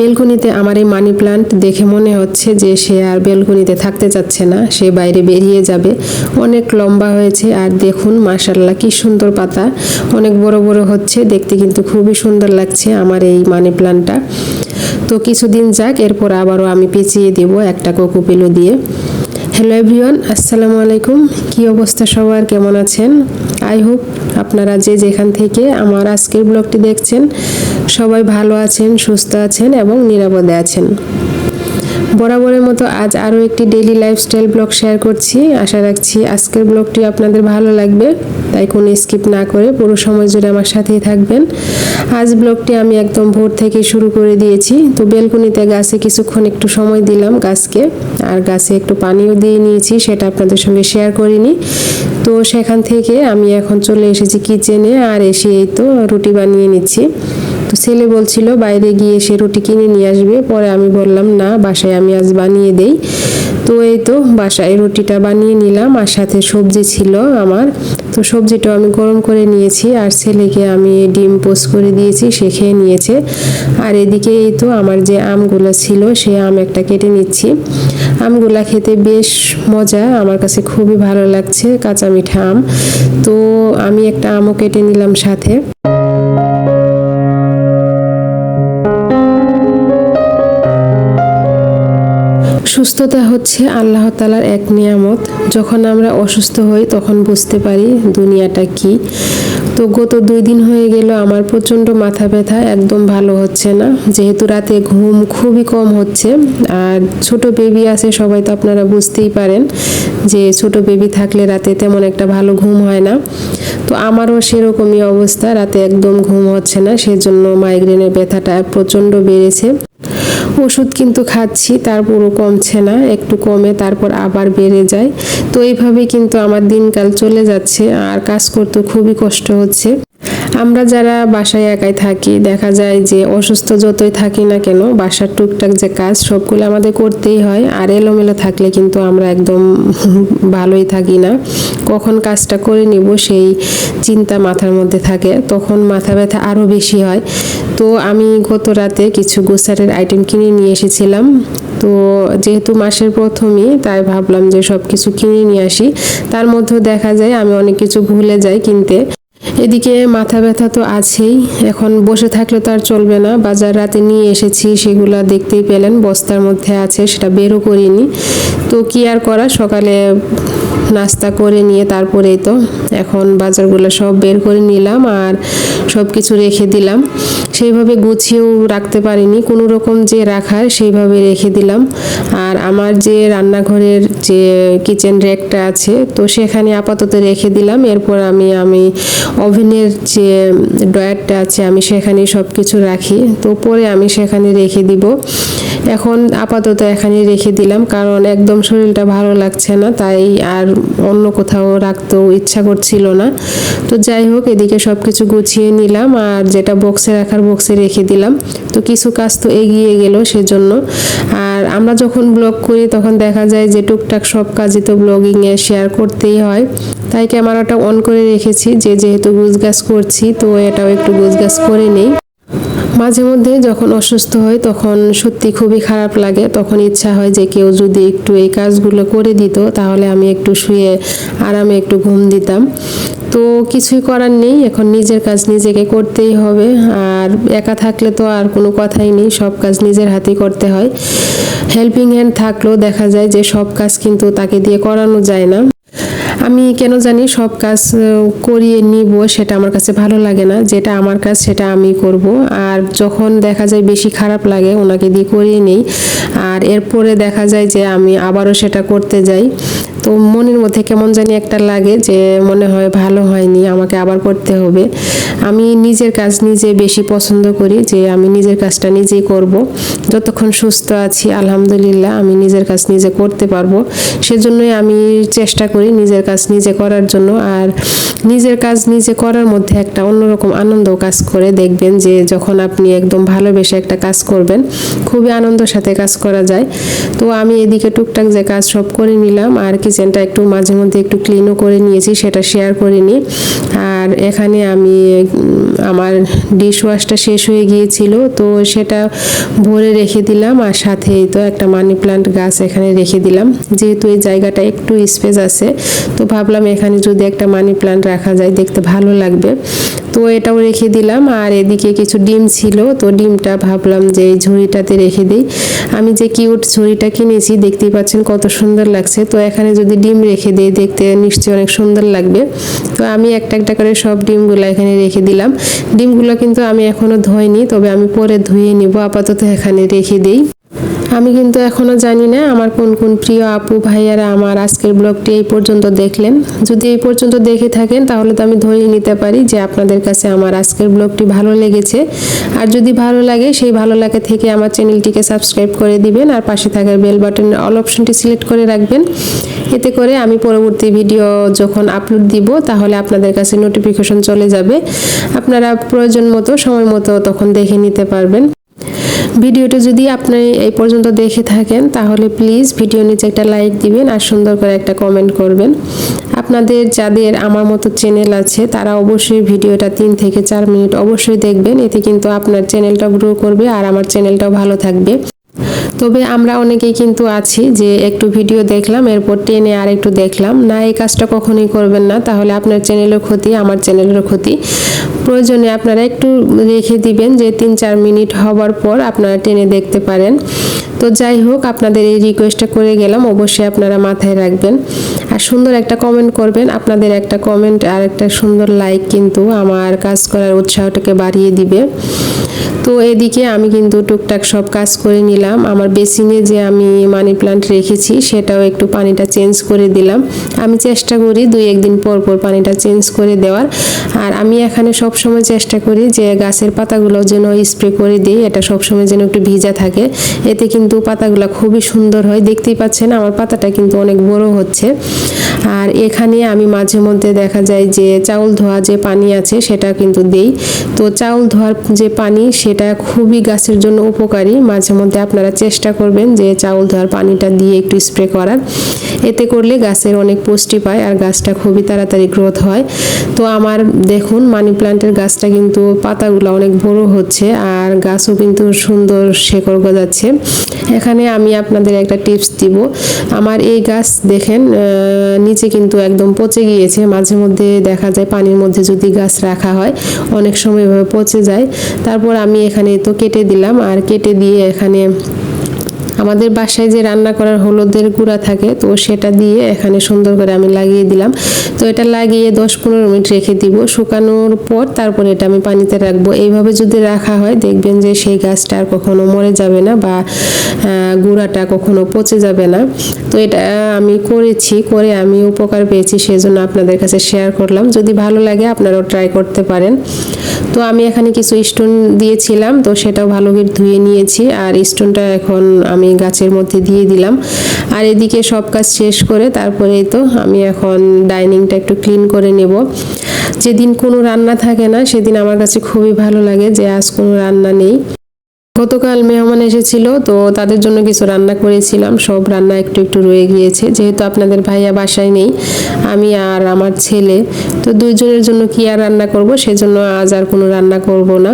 বেলকনিতে আমার এই money plant দেখে মনে হচ্ছে যে সে আর বেলকনিতে থাকতে চাচ্ছে না, সে বাইরে বেরিয়ে যাবে। অনেক লম্বা হয়েছে আর দেখুন মাশাল্লাহ কি সুন্দর পাতা। অনেক বড় বড় হচ্ছে, দেখতে কিন্তু খুবই সুন্দর লাগছে আমার এই মানি প্লান্টটা। তো কিছুদিন যাক, এরপর আবারও আমি পেঁচিয়ে দেব একটা কোকোপিলো দিয়ে। হ্যালো এভরিওয়ান, আসসালামু আলাইকুম। কি অবস্থা সবার? কেমন আছেন? আই হোপ আপনারা যে যেখান থেকে আমার আজকের ব্লগটি দেখছেন সবাই ভালো আছেন, সুস্থ আছেন এবং নিরাপদে আছেন। বরাবরের মতো আজ আরও একটি ডেইলি লাইফস্টাইল ব্লগ শেয়ার করছি। আশা রাখছি আজকের ব্লগটি আপনাদের ভালো লাগবে। তাই কোনো স্কিপ না করে পুরো সময় জুড়ে আমার সাথেই থাকবেন। আজ ব্লগটি আমি একদম ভোর থেকে শুরু করে দিয়েছি। তো বেলকুনিতে গাছে কিছুক্ষণ একটু সময় দিলাম গাছকে। আর গাছে একটু পানিও দিয়ে নিয়েছি, সেটা আপনাদের সঙ্গে শেয়ার করিনি। তো সেখান থেকে আমি এখন চলে এসেছি কিচেনে আর এসে এই তো রুটি বানিয়ে নিচ্ছি। তো ছেলে বলছিল, বাইরে গিয়ে সে রুটি কিনে নিয়ে আসবে। পরে আমি বললাম, না, বাসায় আমি আজ বানিয়ে দেই। তো এই তো বাসায় রুটিটা বানিয়ে নিলাম আর সাথে সবজি ছিল আমার। তো সবজিটাও আমি গরম করে নিয়েছি আর ছেলেকে আমি ডিম পোস্ট করে দিয়েছি, সে খেয়ে নিয়েছে। আর এদিকে এই তো আমার যে আমগুলো ছিল, সে আম একটা কেটে নিচ্ছি। আমগুলা খেতে বেশ মজা, আমার কাছে খুবই ভালো লাগছে কাঁচা মিঠা আম। তো আমি একটা আমও কেটে নিলাম সাথে। সুস্থতা হচ্ছে আল্লাহ তালার এক নিয়ামত। যখন আমরা অসুস্থ হই, তখন বুঝতে পারি দুনিয়াটা কি। তো গত দুই দিন হয়ে গেল, আমার প্রচণ্ড মাথা ব্যথা, একদম ভালো হচ্ছে না। যেহেতু রাতে ঘুম খুবই কম হচ্ছে, আর ছোট বেবি আছে, সবাই তো আপনারা বুঝতেই পারেন যে ছোট বেবি থাকলে রাতে তেমন একটা ভালো ঘুম হয় না। তো আমারও সেরকমই অবস্থা, রাতে একদম ঘুম হচ্ছে না, সেজন্য মাইগ্রেনের ব্যথাটা প্রচণ্ড বেড়েছে। ওষুধ কিন্তু খাচ্ছি তারপরও কমছে না, একটু কমে, তারপর আবার বেড়ে যায়। তো এইভাবে কিন্তু আমার দিনকাল চলে যাচ্ছে, আর কাজ করতে খুবই কষ্ট হচ্ছে। আমরা যারা বাসায় একাই থাকি, দেখা যায় যে অসুস্থ যতই থাকি না কেন, বাসার টুকটাক যে কাজ, সবগুলো আমাদের করতেই হয়। আর এলোমেলো থাকলে কিন্তু আমরা একদম ভালোই থাকি না। কখন কাজটা করে নিব সেই চিন্তা মাথার মধ্যে থাকে। তখন মাথা ব্যথা আরও বেশি হয়। তো আমি গত রাতে কিছু গোসারের আইটেম কিনে নিয়ে এসেছিলাম। তো যেহেতু মাসের প্রথমই, তাই ভাবলাম যে সব কিছু কিনে নিয়ে আসি। তার মধ্যেও দেখা যায় আমি অনেক কিছু ভুলে যাই কিনতে। এদিকে মাথা ব্যথা তো আছেই। এখন বসে থাকলে তো আর চলবে না। বাজার রাতে নিয়ে এসেছি, সেগুলা দেখতেই পেলেন। বস্তার মধ্যে আছে, সেটা বেরও করিনি। তো কি আর করা? সকালে নাস্তা করে নিয়ে তারপরেই তো এখন বাজারগুলো সব বের করে নিলাম আর সব কিছু রেখে দিলাম। সেইভাবে গুছিয়েও রাখতে পারিনি। কোনো রকম যে রাখার সেইভাবে রেখে দিলাম। আর আমার যে রান্নাঘরের যে কিচেন র্যাকটা আছে, তো সেখানে আপাতত রেখে দিলাম। এরপর আমি আমি ওভেনের যে ড্রয়ারটা আছে, আমি সেখানে সব কিছু রাখি। তো পরে আমি সেখানে রেখে দিব। এখন আপাতত এখানে রেখে দিলাম, কারণ একদম শরীরটা ভালো লাগছে না, তাই আর অন্য কোথাও রাখতেও ইচ্ছা করছিল না। তো যাই হোক, এদিকে সব কিছু গুছিয়ে নিলাম, আর যেটা বক্সে রাখার বক্সে রেখে দিলাম। তো কিছু কাজ তো এগিয়ে গেল সেজন্য। আর আমরা যখন ব্লগ করি, তখন দেখা যায় যে টুকটাক সব কাজই তো ব্লগিংয়ে শেয়ার করতেই হয়। তাই ক্যামেরাটা অন করে রেখেছি, যে যেহেতু গুজগাছ করছি, তো এটাও একটু গুজগাছ করে নেই। মাঝে মধ্যে যখন অসুস্থ হয়, তখন সত্যি খুবই খারাপ লাগে। তখন ইচ্ছা হয় যে কেউ যদি একটু এই কাজগুলো করে দিত, তাহলে আমি একটু শুয়ে, আরামে একটু ঘুম দিতাম। তো কিছুই করার নেই, এখন নিজের কাজ নিজেকে করতেই হবে। আর একা থাকলে তো আর কোনো কথাই নেই, সব কাজ নিজের হাতেই করতে হয়। হেল্পিং হ্যান্ড থাকলেও দেখা যায় যে সব কাজ কিন্তু তাকে দিয়ে করানো যায় না। আমি কেন জানি সব কাজ করিয়ে নিব সেটা আমার কাছে ভালো লাগে না। যেটা আমার কাজ সেটা আমি করব। আর যখন দেখা যায় বেশি খারাপ লাগে, ওনাকে দিয়ে করিয়ে নেই। আর এরপরে দেখা যায় যে আমি আবারও সেটা করতে যাই। তো মনের মধ্যে কেমন জানি একটা লাগে যে মনে হয় ভালো হয়নি, আমাকে আবার করতে হবে। আমি নিজের কাজ নিজে বেশি পছন্দ করি যে আমি নিজের কাজটা নিজেই করব। যতক্ষণ সুস্থ আছি, আলহামদুলিল্লাহ, আমি নিজের কাজ নিজে করতে পারব। সেজন্যই আমি চেষ্টা করি নিজের কাজ নিজে করার জন্য। আর নিজের কাজ নিজে করার মধ্যে একটা অন্যরকম আনন্দ কাজ করে দেখবেন যে, যখন আপনি একদম ভালোবেসে একটা কাজ করবেন, খুবই আনন্দের সাথে কাজ করা যায়। তো আমি এদিকে টুকটাক যে কাজ সব করে নিলাম। আর কিচেনটা একটু মাঝে মধ্যে একটু ক্লিনও করে নিয়েছি, সেটা শেয়ার করিনি আর আর এখানে আমি আমার ডিশওয়াশটা শেষ হয়ে গিয়েছিল, তো সেটা ভরে রেখে দিলাম আর সাথেই তো একটা মানি প্লান্ট গাছ এখানে রেখে দিলাম। যেহেতু এই জায়গাটা একটু স্পেস আছে, তো ভাবলাম এখানে যদি একটা মানি প্লান্ট রাখা যায়, দেখতে ভালো লাগবে। তো এটাও রেখে দিলাম। আর এদিকে কিছু ডিম ছিল, তো ডিমটা ভাবলাম যে এই ঝুড়িটাতে রেখে দিই। আমি যে কিউট ঝুড়িটা কিনেছি, দেখতেই পাচ্ছেন কত সুন্দর লাগছে। তো এখানে যদি ডিম রেখে দিই, দেখতে নিশ্চয়ই অনেক সুন্দর লাগবে। তো আমি একটা একটা করে সব ডিমগুলো এখানে রেখে দিলাম। ডিমগুলো কিন্তু আমি এখনও ধোইনি, তবে আমি পরে ধুয়ে নিব। আপাতত এখানে রেখে দিই। আমি কিন্তু এখনও জানি না আমার কোন কোন প্রিয় আপু, ভাইয়ারা আমার আজকের ব্লগটি এই পর্যন্ত দেখলেন। যদি এই পর্যন্ত দেখে থাকেন, তাহলে তো আমি ধরেই নিতে পারি যে আপনাদের কাছে আমার আজকের ব্লগটি ভালো লেগেছে। আর যদি ভালো লাগে, সেই ভালো লাগে থেকে আমার চ্যানেলটিকে সাবস্ক্রাইব করে দিবেন আর পাশে থাকার বেল বাটনের অল অপশনটি সিলেক্ট করে রাখবেন। এতে করে আমি পরবর্তী ভিডিও যখন আপলোড দিব, তাহলে আপনাদের কাছে নোটিফিকেশন চলে যাবে। আপনারা প্রয়োজন মতো, সময় মতো তখন দেখে নিতে পারবেন। ভিডিওটা যদি আপনি এই পর্যন্ত দেখে থাকেন, তাহলে প্লিজ ভিডিও নিচে একটা লাইক দিবেন আর সুন্দর করে একটা কমেন্ট করবেন। আপনাদের যাদের আমার মতো চ্যানেল আছে, তারা অবশ্যই ভিডিওটা তিন থেকে চার মিনিট অবশ্যই দেখবেন। এতে কিন্তু আপনার চ্যানেলটা গ্রো করবে আর আমার চ্যানেলটাও ভালো থাকবে। তবে আমরা অনেকেই কিন্তু আছি যে একটু ভিডিও দেখলাম, এরপর টেনে আর একটু দেখলাম। না, এই কাজটা কখনোই করবেন না। তাহলে আপনার চ্যানেলের ক্ষতি, আমার চ্যানেলের ক্ষতি। প্রয়োজনে আপনারা একটু রেখে দিবেন যে তিন চার মিনিট হবার পর আপনারা টেনে দেখতে পারেন। তো যাই হোক, আপনাদের এই রিকোয়েস্টটা করে গেলাম, অবশ্যই আপনারা মাথায় রাখবেন। আর সুন্দর একটা কমেন্ট করবেন। আপনাদের একটা কমেন্ট আর একটা সুন্দর লাইক কিন্তু আমার কাজ করার উৎসাহটাকে বাড়িয়ে দিবে। তো এদিকে আমি কিন্তু টুকটাক সব কাজ করে নিলাম। আমার বেসিনে যে আমি মানি প্লান্ট রেখেছি, সেটাও একটু পানিটা চেঞ্জ করে দিলাম। আমি চেষ্টা করি দুই একদিন পর পর পানিটা চেঞ্জ করে দেওয়ার। আর আমি এখানে সব সময় চেষ্টা করি যে গাছের পাতাগুলো যেন স্প্রে করে দিই, এটা সব সময় যেন একটু ভিজা থাকে। এতে কিন্তু পাতাগুলো খুবই সুন্দর হয়। দেখতেই পাচ্ছেন, আমার পাতাটা কিন্তু অনেক বড় হচ্ছে। আর এখানে আমি মাঝে মধ্যে দেখা যায় যে চাউল ধোয়া যে পানি আছে, সেটা কিন্তু দেই। তো চাউল ধোয়ার যে পানি সেটা খুবই গাছের জন্য উপকারী। মাঝে মধ্যে আপনারা চেষ্টা করবেন যে চাউল ধোয়ার পানিটা দিয়ে একটু স্প্রে করার। এতে করলে গাছের অনেক পুষ্টি পায় আর গাছটা খুবই তাড়াতাড়ি গ্রোথ হয়। তো আমার দেখুন মানি প্লান্টের গাছটা কিন্তু পাতাগুলো অনেক বড় হচ্ছে আর গাছও কিন্তু সুন্দর শেকড় গজাচ্ছে। এখানে আমি আপনাদের একটা টিপস দিব। আমার এই গাছ দেখেন নিচে কিন্তু একদম পচে গিয়েছে। মাঝে মধ্যে দেখা যায় পানির মধ্যে যদি গাছ রাখা হয়, অনেক সময় এভাবে পচে যায়। তারপর আমি এখানে তো কেটে দিলাম। আর কেটে দিয়ে এখানে আমাদের বাসায় যে রান্না করার হলুদের গুঁড়া থাকে, তো সেটা দিয়ে এখানে সুন্দর করে আমি লাগিয়ে দিলাম। তো এটা লাগিয়ে দশ পনেরো মিনিট রেখে দিব। শুকানোর পর তারপরে এটা আমি পানিতে রাখব। এইভাবে যদি রাখা হয়, দেখবেন যে সেই গাছটা আর কখনো মরে যাবে না বা গুঁড়াটা কখনো পচে যাবে না। তো এটা আমি করেছি, করে আমি উপকার পেয়েছি, সেজন্য আপনাদের কাছে শেয়ার করলাম। যদি ভালো লাগে আপনারাও ট্রাই করতে পারেন। তো আমি এখানে কিছু স্টোন দিয়েছিলাম, তো সেটাও ভালো করে ধুয়ে নিয়েছি, আর স্টোনটা এখন আমি গাছের মধ্যে দিয়ে দিলাম। আর এদিকে সব কাজ শেষ করে তারপরে তো আমি এখন ডাইনিংটা একটু ক্লিন করে নেব। যেদিন কোনো রান্না থাকে না, সেদিন আমার কাছে খুবই ভালো লাগে যে আজ কোনো রান্না নেই। গতকাল মেহমান এসেছিল, তো তাদের জন্য কিছু রান্না করেছিলাম। সব রান্না একটু একটু রয়ে গিয়েছে। যেহেতু আপনাদের ভাইয়া বাসায় নেই, আমি আর আমার ছেলে, তো দুইজনের জন্য কি আর রান্না করব? সেজন্য আজ আর কোনো রান্না করব না।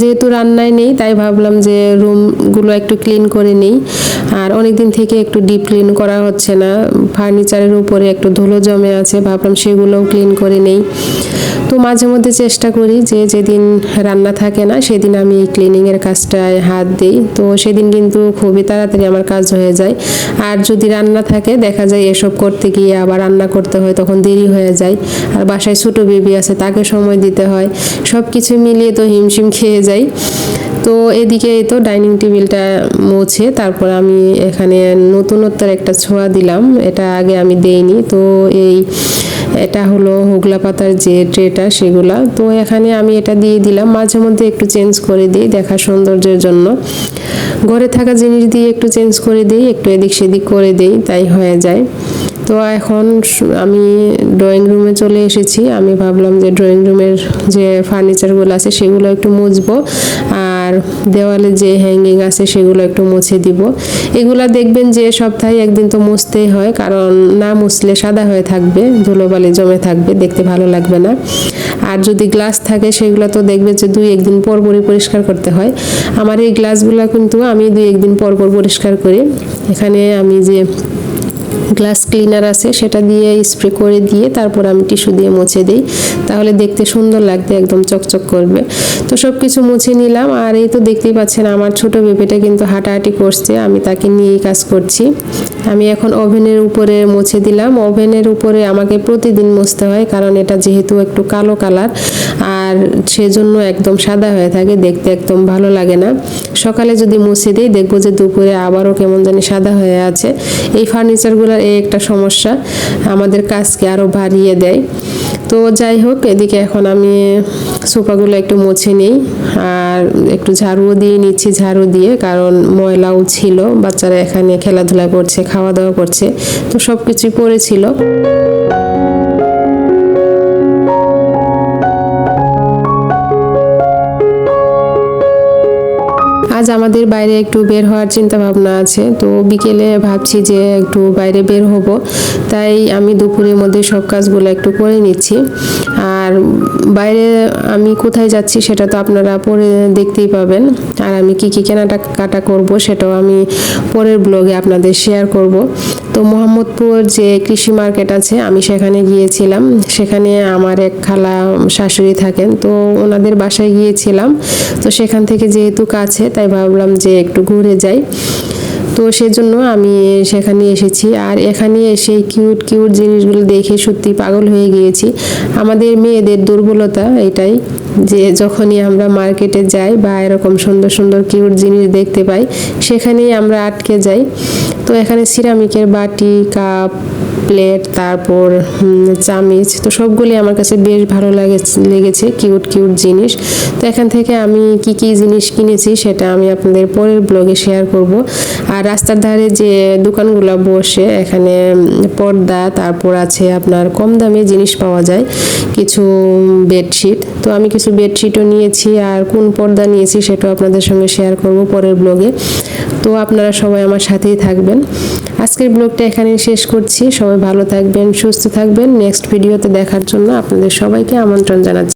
যেহেতু রান্নায় নেই, তাই ভাবলাম যে রুমগুলো একটু ক্লিন করে নেই। আর অনেক দিন থেকে একটু ডিপ ক্লিন করা হচ্ছে না। ফার্নিচারের উপরে একটু ধুলো জমে আছে, ভাবলাম সেগুলোও ক্লিন করে নেই। তো মাঝে মধ্যে চেষ্টা করি যে যেদিন রান্না থাকে না, সেদিন আমি ক্লিনিংয়ের কাজটায় হাত দিই। তো সেদিন কিন্তু খুবই তাড়াতাড়ি আমার কাজ হয়ে যায়। আর যদি রান্না থাকে, দেখা যায় এসব করতে গিয়ে আবার রান্না করতে হয়, তখন দেরি হয়ে যায়। আর বাসায় ছোটো বেবি আছে, তাকে সময় দিতে হয়। সব কিছু মিলিয়ে তো হিমশিম খেয়ে যাই। তো এদিকে এই তো ডাইনিং টেবিলটা মুছে, তারপর আমি এখানে নতুনত্বর একটা ছোঁয়া দিলাম, এটা আগে আমি দেইনি। তো এই, এটা হলো হুগলা পাতার যে ট্রেটা সেগুলা। তো এখানে আমি এটা দিয়ে দিলাম, মাঝে মধ্যে একটু চেঞ্জ করে দিই দেখা সৌন্দর্যের জন্য। ঘরে থাকা জিনিস দিয়ে একটু চেঞ্জ করে দিই, একটু এদিক সেদিক করে দিই, তাই হয়ে যায়। তো এখন আমি ড্রয়িং রুমে চলে এসেছি, আমি ভাবলাম যে ড্রয়িং রুমের যে ফার্নিচারগুলো আছে সেগুলো একটু মুছবো। আর দেওয়ালে যে হ্যাঙ্গিং আছে সেগুলো একটু মুছে দিব। এগুলা দেখবেন যে সপ্তাহে একদিন তো মুছতেই হয়, কারণ না মুছলে সাদা হয়ে থাকবে, ধুলোবালি জমে থাকবে, দেখতে ভালো লাগবে না। আর যদি গ্লাস থাকে, সেগুলো তো দেখবে যে দুই একদিন পর পরই পরিষ্কার করতে হয়। আমার এই গ্লাসগুলো কিন্তু আমি দুই একদিন পর পর পরিষ্কার করি। এখানে আমি যে গ্লাস ক্লিনার আছে, সেটা দিয়ে স্প্রে করে দিয়ে তারপর আমি টিস্যু দিয়ে মুছে দিই। তাহলে দেখতে সুন্দর লাগবে, একদম চকচক করবে। তো সব কিছু মুছে নিলাম আর এই তো দেখতেই পাচ্ছেন আমার ছোট বেবিটা কিন্তু হাঁটাহাঁটি করছে, আমি তাকে নিয়েই কাজ করছি। আমি এখন ওভেনের উপরে মুছে দিলাম। ওভেনের উপরে আমাকে প্রতিদিন মুছতে হয় কারণ এটা যেহেতু একটু কালো কালার আর সেজন্য একদম সাদা হয়ে থাকে, দেখতে একদম ভালো লাগে না। সকালে যদি মুছে দিই দেখব যে দুপুরে আবারও কেমন জানি সাদা হয়ে আছে। এই ফার্নিচারগুলোর এই একটা সমস্যা, আমাদের কাজকে আরও বাড়িয়ে দেয়। তো যাই হোক, এদিকে এখন আমি সোফাগুলো একটু মুছে নিই আর একটু ঝাড়ুও দিয়ে নিচ্ছি, ঝাড়ু দিয়ে, কারণ ময়লাও ছিল, বাচ্চারা এখানে খেলাধুলা করছে খাওয়া দাওয়া করছে, তো সব কিছুই পড়েছিল। আজ আমাদের বাইরে একটু বের হওয়ার চিন্তা ভাবনা আছে। তো বিকেলে ভাবছি যে একটু বাইরে বের হব। তাই আমি দুপুরের মধ্যে সব কাজগুলো একটু করে নিচ্ছি। আর বাইরে আমি কোথায় যাচ্ছি সেটা তো আপনারা পরে দেখতেই পাবেন। আর আমি কী কী কেনাটা কাটা করব সেটাও আমি পরের ব্লগে আপনাদের শেয়ার করব। তো মোহাম্মদপুর যে কৃষি মার্কেট আছে, আমি সেখানে গিয়েছিলাম। সেখানে আমার এক খালা শাশুড়ি থাকেন, তো ওনাদের বাসায় গিয়েছিলাম। তো সেখান থেকে যেহেতু কাছে, তাই ভাবলাম যে একটু ঘুরে যাই। তো সেজন্য আমি সেখানে এসেছি। আর এখানে এসে কিউট কিউট জিনিসগুলো দেখে সত্যি পাগল হয়ে গিয়েছি। আমাদের মেয়েদের দুর্বলতা এটাই, যে যখনই আমরা মার্কেটে যাই বা এরকম সুন্দর সুন্দর কিউট জিনিস দেখতে পাই, সেখানেই আমরা আটকে যাই। তো এখানে সিরামিকের বাটি, কাপ, প্লেট, তারপর চামিচ, তো সবগুলি আমার কাছে বেশ ভালো লাগে, লেগেছে, কিউট কিউট জিনিস। তো এখান থেকে আমি কি কি জিনিস কিনেছি সেটা আমি আপনাদের পরের ব্লগে শেয়ার করব। আর রাস্তার ধারে যে দোকানগুলো বসে, এখানে পর্দা, তারপর আছে আপনার কম দামে জিনিস পাওয়া যায়, কিছু বেডশিট তো আমি কিছু বেডশিটও নিয়েছি আর কোন পর্দা নিয়েছি সেটাও আপনাদের সঙ্গে শেয়ার করব পরের ব্লগে তো আপনারা সবাই আমার সাথেই থাকবেন। আজকের ব্লগটা এখানেই শেষ করছি। সবাই ভালো থাকবেন, সুস্থ থাকবেন। নেক্সট ভিডিওতে দেখার জন্য আপনাদের সবাইকে আমন্ত্রণ জানাচ্ছি।